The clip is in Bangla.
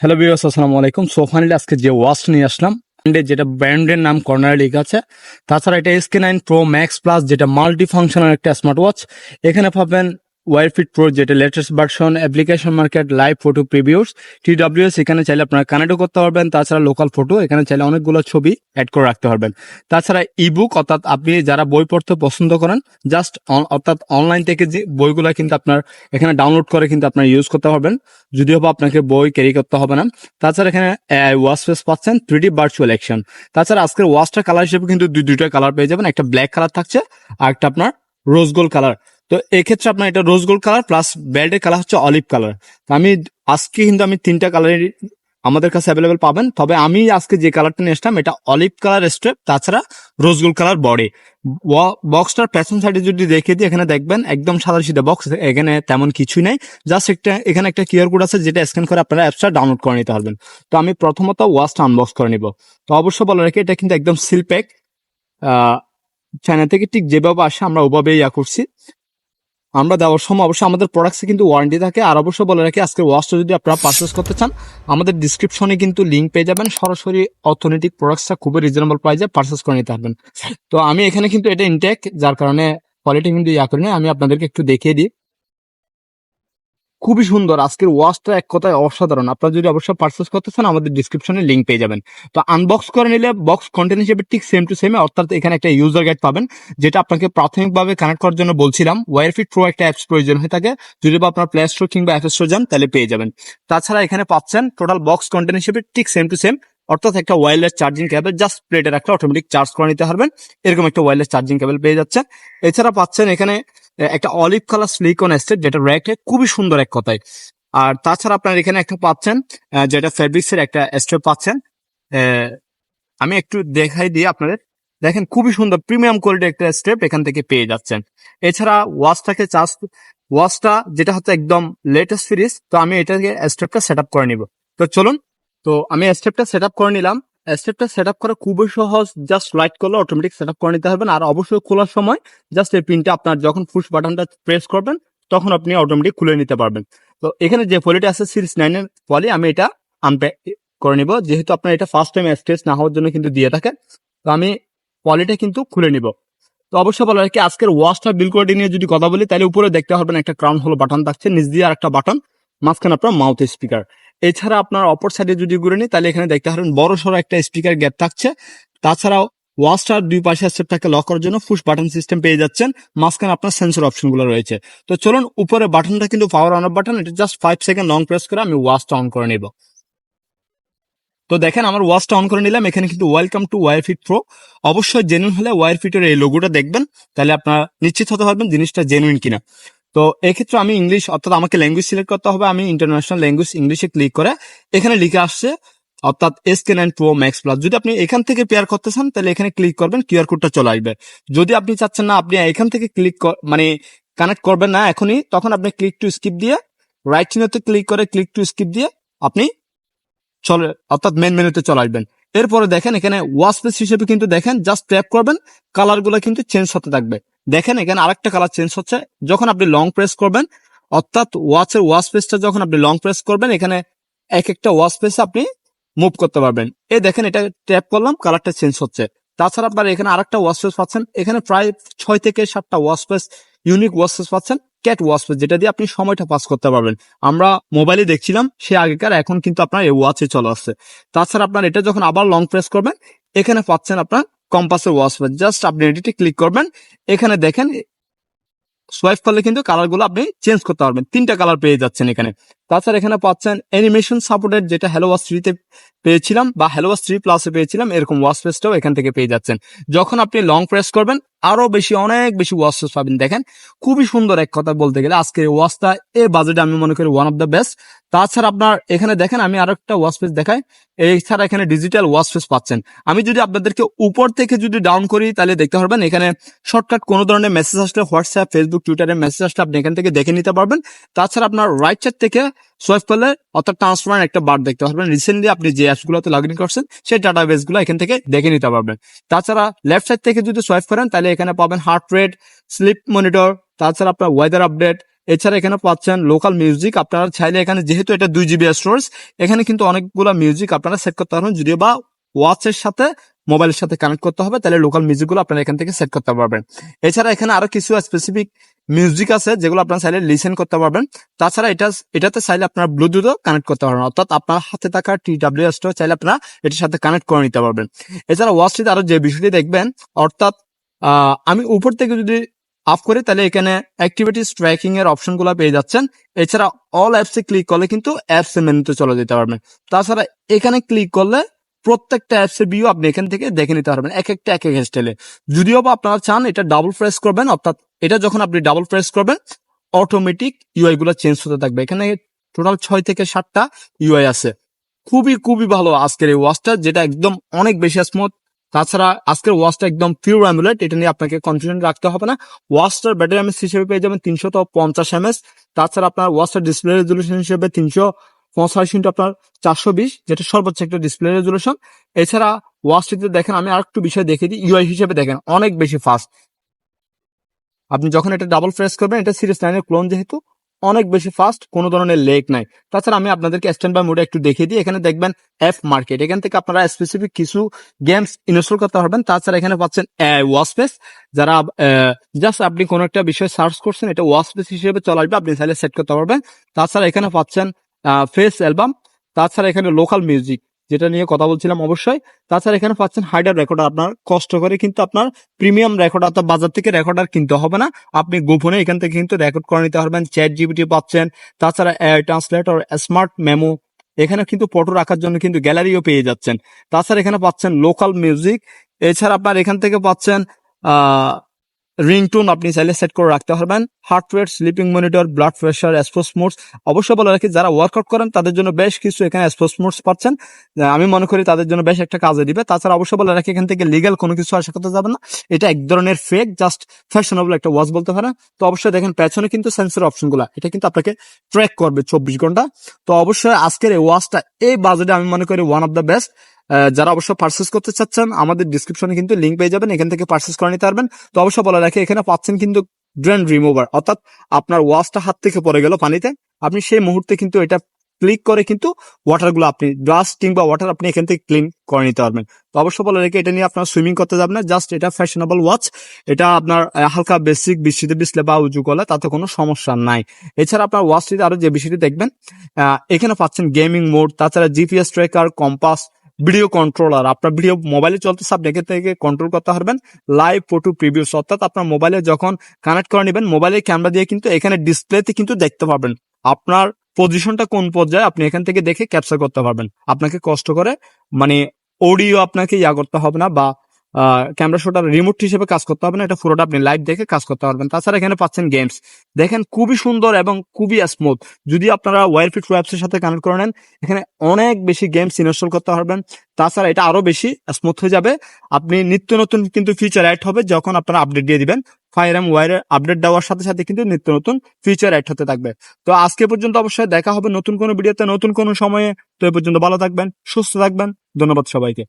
হ্যালো বিবাস আসসালামু আলাইকুম। সো আজকে যে ওয়াচ নিয়ে আসলাম যেটা ব্র্যান্ডের নাম কর্নার লিগ আছে, তাছাড়া এটা SK nine pro max plus যেটা মাল্টি ফাংশনাল একটা স্মার্ট ওয়াচ এখানে পাবেন ওয়ারফিট প্রো যেটা latest version application market live photo previews T WS এখানে চাইলে আপনারা কানেক্টও করতে পারবেন, তাছাড়া লোকাল ফটো এখানে চাইলে অনেকগুলো ছবি অ্যাড করে রাখতে পারবেন। তাছাড়া ইবুক অর্থাৎ আপনি যারা বই পড়তে পছন্দ করেন জাস্ট অর্থাৎ অনলাইন থেকে যে বইগুলো কিন্তু আপনার এখানে ডাউনলোড করে কিন্তু আপনার ইউজ করতে পারবেন। যদিও বা আপনাকে বই ক্যারি করতে হবে না। তাছাড়া এখানে ওয়াশ ফেস পাচ্ছেন থ্রি ডি ভার্চুয়াল অ্যাকশন তাছাড়া আজকের ওয়াশটার কালার হিসেবে কিন্তু দুই, দুইটা কালার পেয়ে যাবেন। একটা ব্ল্যাক কালার থাকছে, আর একটা আপনার রোজ গোল্ড কালার তো এক্ষেত্রে আপনার এটা রোজ গোল্ড কালার প্লাস বেল্টের কালার হচ্ছে অলিভ কালার আমি আজকে কিন্তু আমি তিনটা কালারের আমাদের কাছে অ্যাভেলেবেল পাবেন। তবে আমি আজকে যে কালারটা নিয়ে আসলাম, এটা অলিভ কালার স্ট্রেপ তাছাড়া রোজ গোল্ড কালার বডি বক্সটার পেছন সাইডে যদি দেখে দিই, এখানে দেখবেন একদম সাদা সিধা বক্স এখানে তেমন কিছুই নাই। জাস্ট একটা, এখানে একটা কিউআর কোড আছে, যেটা স্ক্যান করে আপনারা অ্যাপসটা ডাউনলোড করে নিতে পারবেন। তো আমি প্রথমত ওয়াচটা আনবক্স করে নিব। তো অবশ্যই বলে রাখি, এটা কিন্তু একদম সিল প্যাক চায়না থেকে ঠিক যেভাবে আসে, আমরা ওভাবেই ইয়া করছি। আমরা দেওয়ার সময় অবশ্যই আমাদের প্রোডাক্টসে কিন্তু ওয়ারেন্টি থাকে। আর অবশ্যই বলে রাখি আজকে ওয়াচটা যদি আপনারা পারচেস করতে চান, আমাদের ডিসক্রিপশনে কিন্তু লিঙ্ক পেয়ে যাবেন। সরাসরি অর্থনৈতিক প্রোডাক্টসটা খুবই রিজনেবল প্রাইসে পারচেস করে নিতে পারবেন। তো আমি এখানে কিন্তু এটা ইনটেক যার কারণে কোয়ালিটি কিন্তু ইয়া করি না আমি আপনাদেরকে একটু দেখিয়ে দিই। খুবই সুন্দর। আজকের ওয়াচটা এক কথায় অসাধারণ। আপনারা যদি অবশ্যই পারচেস করতে চান, আমাদের ডিসক্রিপশনে লিঙ্ক পেয়ে যাবেন। তো আনবক্স করে নিলে বক্স কন্টেন্ট হিসেবে ঠিক সেম টু সেম অর্থাৎ এখানে একটা ইউজার গাইড পাবেন, যেটা আপনাকে প্রাথমিকভাবে কানেক্ট করার জন্য বলছিলাম ওয়ারফিট প্রো একটা অ্যাপস প্রয়োজন হয়ে থাকে। যদি বা আপনার প্লে স্টোর কিংবা অ্যাপ স্টোর যান, তাহলে পেয়ে যাবেন। তাছাড়া এখানে পাচ্ছেন টোটাল বক্স কন্টেন্ট হিসেবে ঠিক সেম টু সেম অর্থাৎ একটা ওয়্যারলেস চার্জিং কেবল জাস্ট প্লেটে রাখলে অটোমেটিক চার্জ করে নিতে পারবেন। এরকম একটা ওয়্যারলেস চার্জিং কেবল পেয়ে যাচ্ছেন। এছাড়া পাচ্ছেন এখানে একটা অলিভ কালার স্লিকন এস্টেট যেটা র্যাকে খুবই সুন্দর এক কথায়। আর তাছাড়া আপনার এখানে একটা পাচ্ছেন যেটা ফেব্রিক্স এর একটা স্টেপ পাচ্ছেন। আমি একটু দেখাই দিই আপনাদের। দেখেন, খুবই সুন্দর, প্রিমিয়াম কোয়ালিটি একটা স্টেপ এখান থেকে পেয়ে যাচ্ছেন। এছাড়া ওয়াচটাকে চার্জ ওয়াচটা যেটা হচ্ছে একদম লেটেস্ট সিরিজ, তো আমি এটাকে স্টেপটা সেট আপ করে নিব। তো চলুন, তো আমি স্টেপটা সেট আপ করে নিলাম। স্টেপটা সেট আপ করা খুবই সহজ। জাস্ট লাইট করলে অটোমেটিক সেট আপ করে নিতে পারবেন আর অবশ্যই খোলার সময় জাস্ট এই পিনটা আপনার যখন পুশ বাটনটা প্রেস করবেন, তখন আপনি অটোমেটিক খুলে নিতে পারবেন। তো এখানে যে পলিটা আছে সিরিজ নাইনের পলি আমি এটা আনপ্যাক করে নিব। যেহেতু আপনার এটা ফার্স্ট টাইম স্ট্রেস না হওয়ার জন্য কিন্তু দিয়ে থাকে তো আমি পলিটা কিন্তু খুলে নিব। তো অবশ্যই বলা হয় কি, আজকের ওয়াশটা বিল কোয়ালিটি নিয়ে যদি কথা বলি, তাহলে উপরে দেখতে পারবেন একটা ক্রাউন হলো বাটন থাকছে, নিচ দিয়ে আর একটা বাটন মাঝখানে আপনার মাউথ স্পিকার এছাড়া আপনার অপর সাইডে যদি ঘুরে নিই, তাহলে এখানে দেখতে পারবেন বড় সড়ো একটা স্পিকার গ্যাপ থাকছে। তাছাড়াও ওয়াশটার দুই পাশে স্টেপটাকে লক করার জন্য ফুশ বাটন সিস্টেম পেয়ে যাচ্ছেন। মাঝখানে আপনার সেন্সর অপশনগুলো রয়েছে। তো চলুন, উপরে বাটনটা কিন্তু পাওয়ার অন অফ বাটন এটা just five second long press করে আমি ওয়াশটা অন করে নেব। তো দেখেন, আমার ওয়াচটা অন করে নিলাম। এখানে কিন্তু welcome to Wearfit pro অবশ্যই জেনুইন হলে ওয়ার ফিটের এই লোগোটা দেখবেন। তাহলে আপনারা নিশ্চিত হতে পারবেন জিনিসটা জেনুইন কিনা। তো এক্ষেত্রে আমি ইংলিশ অর্থাৎ আমাকে ল্যাঙ্গুয়েজ সিলেক্ট করতে হবে। আমি ইন্টারন্যাশনাল ল্যাঙ্গুয়েজ ইংলিশে ক্লিক করে এখানে লিখে আসছে, অর্থাৎ S K nine pro max plus যদি আপনি এখান থেকে পেয়ার করতে চান, তাহলে এখানে ক্লিক করবেন কিউআর কোডটা চলে আসবে। যদি আপনি চাচ্ছেন না, আপনি এখান থেকে ক্লিক মানে কানেক্ট করবেন না এখনই, তখন আপনি ক্লিক টু স্কিপ দিয়ে রাইট চিহ্নতে ক্লিক করে ক্লিক টু স্কিপ দিয়ে আপনি চলে, অর্থাৎ মেন মেনুতে চলে আসবেন। এরপরে দেখেন, এখানে ওয়াশ পেস হিসেবে কিন্তু দেখেন জাস্ট ট্যাপ করবেন কালারগুলো কিন্তু চেঞ্জ হতে থাকবে। দেখেন এখানে আরেকটা কালার চেঞ্জ হচ্ছে। যখন আপনি লং প্রেস করবেন, অর্থাৎ ওয়াচের ওয়াশ পেসটা যখন আপনি লং প্রেস করবেন, এখানে এক একটা ওয়াশ পেস আপনি মুভ করতে পারবেন। এ দেখেন এটা ট্যাপ করলাম কালারটা চেঞ্জ হচ্ছে। তাছাড়া আপনার এখানে আরেকটা ওয়াশ পেস পাচ্ছেন। এখানে প্রায় ছয় থেকে সাতটা watch face unique watch face পাচ্ছেন। ক্যাট ওয়াশ পেস যেটা দিয়ে আপনি সময়টা পাস করতে পারবেন। আমরা মোবাইলে দেখছিলাম, সে আগেকার, এখন কিন্তু আপনার এই ওয়াচে চলে আসছে। তাছাড়া আপনার এটা যখন আবার লং প্রেস করবেন, এখানে পাচ্ছেন আপনার কম্পাসের ওয়াশ জাস্ট আপনি এডিটে ক্লিক করবেন। এখানে দেখেন সোয়াইপ করলে কিন্তু কালারগুলো আপনি চেঞ্জ করতে পারবেন। তিনটা কালার পেয়ে যাচ্ছেন এখানে। তাছাড়া এখানে পাচ্ছেন অ্যানিমেশন সাপোর্টেড যেটা হ্যালো থ্রিতে পেয়েছিলাম বা হ্যালো ওয়াশ থ্রি প্লাসে পেয়েছিলাম, এরকম ওয়াশ পেসটাও এখান থেকে পেয়ে যাচ্ছেন। যখন আপনি লং প্রেস করবেন আরও বেশি, অনেক বেশি ওয়াশ পেস পাবেন। দেখেন, খুবই সুন্দর এক কথা বলতে গেলে আজকের ওয়াশটা এই বাজেটে আমি মনে করি ওয়ান অফ দ্য বেস্ট তাছাড়া আপনার এখানে দেখেন, আমি আরও একটা ওয়াশ পেস দেখাই। এছাড়া এখানে ডিজিটাল ওয়াশ পেস পাচ্ছেন। আমি যদি আপনাদেরকে উপর থেকে যদি ডাউন করি, তাহলে দেখতে পারবেন, এখানে শর্টকাট কোনো ধরনের মেসেজ আসলে হোয়াটসঅ্যাপ ফেসবুক টুইটারে মেসেজ আসলে আপনি এখান থেকে দেখে নিতে পারবেন। তাছাড়া আপনার রাইট সাইড থেকে সোয়াইপ করলে অর্থাৎ ট্রান্সফার একটা বার দেখতে পারবেন। রিসেন্টলি আপনি যে অ্যাপসগুলোতে লগ ইন করছেন, সেই ডাটা বেসগুলো এখান থেকে দেখে নিতে পারবেন। তাছাড়া লেফট সাইড থেকে যদি সোয়াইপ করেন, তাহলে এখানে পাবেন হার্ট রেট স্লিপ মনিটর তাছাড়া আপনার ওয়েদার আপডেট এছাড়া এখানে পাচ্ছেন লোকাল মিউজিক আপনারা চাইলে এখানে যেহেতু এটা দুই জিবি স্টোরেজ এখানে কিন্তু অনেকগুলো মিউজিক আপনারা সেট করতে পারবেন। যদিও বা ওয়াচের সাথে মোবাইলের সাথে কানেক্ট করতে হবে, তাহলে লোকাল মিউজিকগুলো আপনারা এখান থেকে সেট করতে পারবেন। এছাড়া এখানে আরও কিছু স্পেসিফিক মিউজিক আছে, যেগুলো আপনারা চাইলে লিসেন করতে পারবেন। তাছাড়া এটা, এটাতে চাইলে আপনারা ব্লুটুথও কানেক্ট করতে পারবেন। অর্থাৎ আপনার হাতে থাকা টি ডাব্লিউ এসটাও চাইলে আপনারা এটির সাথে কানেক্ট করে নিতে পারবেন। এছাড়া ওয়াচটিতে আরও যে বিষয়টি দেখবেন, অর্থাৎ আমি উপর থেকে যদি অফ করি, তাহলে এখানে অ্যাক্টিভিটিস ট্র্যাকিং এর অপশনগুলো পেয়ে যাচ্ছেন। এছাড়া অল অ্যাপস ক্লিক করলে কিন্তু অ্যাপস মেনুতে চলে যেতে পারবেন। তাছাড়া এখানে ক্লিক করলে প্রত্যেকটা অ্যাপস এর ভিউ আপনি এখান থেকে দেখে নিতে পারবেন, এক একটা, এক এক স্টাইলে যদিও বা আপনারা চান এটা ডাবল প্রেস করবেন, অর্থাৎ এটা যখন আপনি ডাবল প্রেস করবেন অটোমেটিক ইউআই গুলো চেঞ্জ হতে থাকবে। এখানে টোটাল ছয় থেকে সাতটা ইউআই আছে। খুবই খুবই ভালো আজকের এই ওয়াচটা যেটা একদম অনেক বেশি স্মুথ তাছাড়া আজকের ওয়াচটা একদম পিওর অ্যামুলেট এটা নিয়ে আপনাকে কনফিডেন্ট রাখতে হবে না। ওয়াচটার ব্যাটারি এমএস হিসেবে পেয়ে যাবেন তিনশো পঞ্চাশ এমএস তাছাড়া আপনার ওয়াচটার ডিসপ্লে রেজলিউশন হিসেবে তিনশো পঁচাশি ইন্টু আপনার চারশো বিশ, যেটা সর্বোচ্চ একটা ডিসপ্লে রেজলিউশন এছাড়া ওয়াচটিতে দেখেন, আমি আর একটু বিষয় দেখে দিই ইউআই হিসেবে দেখেন, অনেক বেশি ফাস্ট আপনি যখন এটা ডাবল প্রেস করবেন, এটা সিরিজ নাইনের ক্লোন যেহেতু, অনেক বেশি ফাস্ট কোনো ধরনের লেক নাই। তাছাড়া আমি আপনাদেরকে স্ট্যান্ড বাই মোডে একটু দেখিয়ে দিই, এখানে দেখবেন অ্যাপ মার্কেট এখান থেকে আপনারা স্পেসিফিক কিছু গেমস ইনস্টল করতে পারবেন। তাছাড়া এখানে পাচ্ছেন ওয়াসপেস যারা জাস্ট আপনি কোনো একটা বিষয় সার্চ করছেন, এটা ওয়াসপেস হিসেবে চলে আসবে, আপনি চাইলে সেট করতে পারবেন। তাছাড়া এখানে পাচ্ছেন ফেস অ্যালবাম, তাছাড়া এখানে লোকাল মিউজিক, যেটা নিয়ে কথা বলছিলাম অবশ্যই। তাছাড়া এখানে পাচ্ছেন হাইডার রেকর্ডার, আপনার কষ্ট করে কিন্তু আপনার প্রিমিয়াম রেকর্ডার অর্থাৎ বাজার থেকে রেকর্ডার কিনতে হবে না। আপনি গোপনে এখান থেকে কিন্তু রেকর্ড করে নিতে পারবেন চ্যাট জিবিটি পাচ্ছেন, তাছাড়া ট্রান্সলেটর, স্মার্ট মেমো, এখানে কিন্তু ফটো রাখার জন্য কিন্তু গ্যালারিও পেয়ে যাচ্ছেন। তাছাড়া এখানে পাচ্ছেন লোকাল মিউজিক, এছাড়া আপনার এখান থেকে পাচ্ছেন রিংটোন আপনি চাইলে সেট করে রাখতে পারবেন। Heart rate sleeping monitor blood pressure sports modes অবশ্যই বলে রাখি, যারা ওয়ার্কআউট করেন, তাদের জন্য বেশ কিছু এখানে স্পোর্টস মোডস পাচ্ছেন। আমি মনে করি তাদের জন্য বেশ একটা কাজে দিবে। তাছাড়া অবশ্যই বলে রাখি, এখান থেকে লিগাল কোনো কিছু আশা করতে যাবে না। এটা এক ধরনের ফেক জাস্ট ফ্যাশনেবল একটা ওয়াচ বলতে পারেন। তো অবশ্যই দেখেন, পেছনে কিন্তু সেন্সর অপশনগুলো এটা কিন্তু আপনাকে ট্র্যাক করবে চব্বিশ ঘণ্টা। তো অবশ্যই আজকের এই ওয়াচটা এই বাজেটে আমি মনে করি ওয়ান অফ দ্য বেস্ট যারা অবশ্য পার্সেস করতে চাচ্ছেন, আমাদের ডিসক্রিপশনে কিন্তু লিঙ্ক পেয়ে যাবেন, এখান থেকে পার্সেস করে নিতে পারবেন। তো অবশ্যই বলে রাখি এখানে পাচ্ছেন কিন্তু ড্রেন রিমুভার অর্থাৎ আপনার ওয়াচটা হাত থেকে পড়ে গেল পানিতে। আপনি সেই মুহূর্তে কিন্তু এটা ক্লিক করে কিন্তু ওয়াটারগুলো আপনি ডাস্ট কিংবা ওয়াটার আপনি এখান থেকে ক্লিন করে নিতে পারবেন। তো অবশ্য বলে রেখে এটা নিয়ে আপনার সুইমিং করতে যাবেন না জাস্ট এটা ফ্যাশনেবল ওয়াচ এটা আপনার হালকা বেসিক বৃষ্টিতে বিছলে বা উঁচু করলে তাতে কোনো সমস্যা নাই। এছাড়া আপনার ওয়াচটিতে আরও যে বিষয়টি দেখবেন এখানে পাচ্ছেন গেমিং মোড তাছাড়া GPS tracker compass video controller আপনার ভিডিও মোবাইলে চলতেছে, আপনি এখান থেকে কন্ট্রোল করতে পারবেন। লাইভ ফটো প্রিভিউস অর্থাৎ আপনার মোবাইলে যখন কানেক্ট করে নেবেন মোবাইলের ক্যামেরা দিয়ে কিন্তু এখানে ডিসপ্লেতে কিন্তু দেখতে পাবেন আপনার পজিশনটা কোন পর্যায়ে, আপনি এখান থেকে দেখে ক্যাপচার করতে পারবেন। আপনাকে কষ্ট করে মানে অডিও আপনাকে ইয়া করতে হবে না, বা ক্যামেরা শোটার রিমোট হিসেবে কাজ করতে হবে না, এটা পুরোটা আপনি লাইভ দেখে কাজ করতে পারবেন। তাছাড়া এখানে পাচ্ছেন গেমস দেখেন খুবই সুন্দর এবং খুবই স্মুথ যদি আপনারা ওয়ারফিট ওয়াপস এর সাথে কানেক্ট করে নেন, এখানে অনেক বেশি গেমস ইনস্টল করতে পারবেন। তাছাড়া এটা আরও বেশি স্মুথ হয়ে যাবে। আপনি নিত্য নতুন কিন্তু ফিচার অ্যাড হবে যখন আপনারা আপডেট দিয়ে দিবেন। ফায়ার এম ওয়ারের আপডেট দেওয়ার সাথে সাথে কিন্তু নিত্য নতুন ফিচার অ্যাড হতে থাকবে। তো আজকে পর্যন্ত অবশ্যই দেখা হবে নতুন কোনো ভিডিওতে নতুন কোনো সময়ে। তো এ পর্যন্ত ভালো থাকবেন, সুস্থ থাকবেন। ধন্যবাদ সবাইকে।